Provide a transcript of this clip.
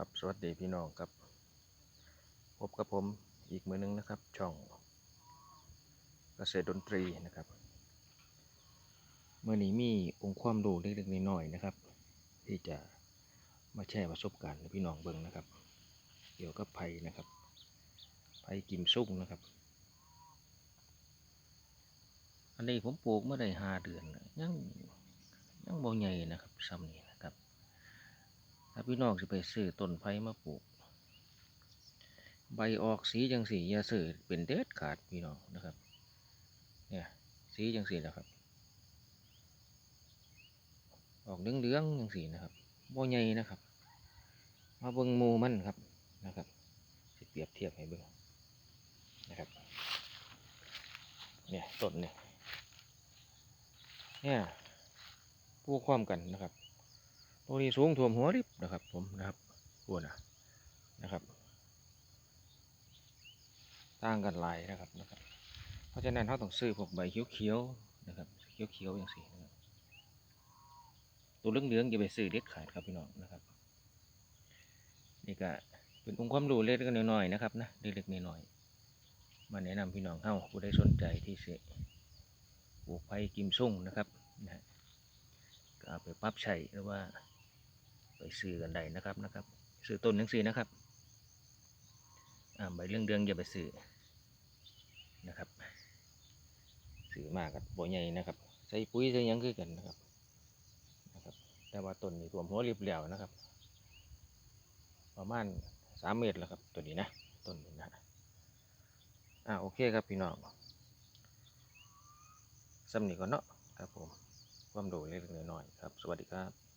ครับสวัสดีพี่น้องครับพบกับผมอีกมือหนึงนะครับ ช่องเกษตรดนตรีนะครับเมื่อนี้มีองค์ความรู้เล็กๆน้อยๆนะครับ ที่จะมาแชร์ประสบการณ์ให้พี่น้องเบิ่งนะครับ เกี่ยวกับไผ่นะครับไผ่กิมซุ่งนะครับ อันนี้ผมปลูกเมื่อได้ห้าเดือนยังยังบ่ใหญ่นะครับซ้ำนี้ พี่น้องสิไปซื้อต้นไผ่มาปลูก ใบออกสีจังสีอย่าซื้อเป็นเด็ดขาดพี่น้องนะครับ เนี่ยสีจังสีนะครับ ออกเหลืองๆจังสีนะครับบ่ใหญ่นะครับ มาเบิ่งมูมันครับนะครับสิเปรียบเทียบให้เบิ่งนะครับเนี่ยต้นเนี่ยเนี่ยปลูกความกันนะครับ ตัวนี้สูงท่วมหัวริบนะครับ ผมนะครับอ้วนนะนะครับต่างกันหลายนะครับนะครับ เพราะฉะนั้นเราต้องซื้อพวกใบเขียวๆนะครับเขียวๆอย่างสีนะครับตัวเหลืองๆอย่าไปซื้อเด็ดขาดครับพี่น้องนะครับนี่ก็เป็นองค์ความรู้เล็กๆน้อยๆนะครับนะเล็กๆน้อยๆมาแนะนำพี่น้องเฮาผู้ใดสนใจที่สิปลูกไผ่กิมซุ่งนะครับนะฮะก็เอาไปปรับใช้หรือว่า ไปซื้อกันได้นะครับนะครับ ซื้อต้นหนังสีนะครับอ่าใบเรื่องเดืองอย่าไปซื้อนะครับซื้อมากกับบ่ใหญ่นะครับ ใส่ปุ๋ยใส่ยังคือกันนะครับนะครับ แต่ว่าต้นนี้รวมหัวริบแล้วนะครับ ประมาณสามเมตรแล้วครับตัวนี้นะต้นนี้นะอ่าโอเคครับพี่น้องสำนีก่อนเนาะครับผมความรู้เล็กๆน้อยๆครับ สวัสดีครับ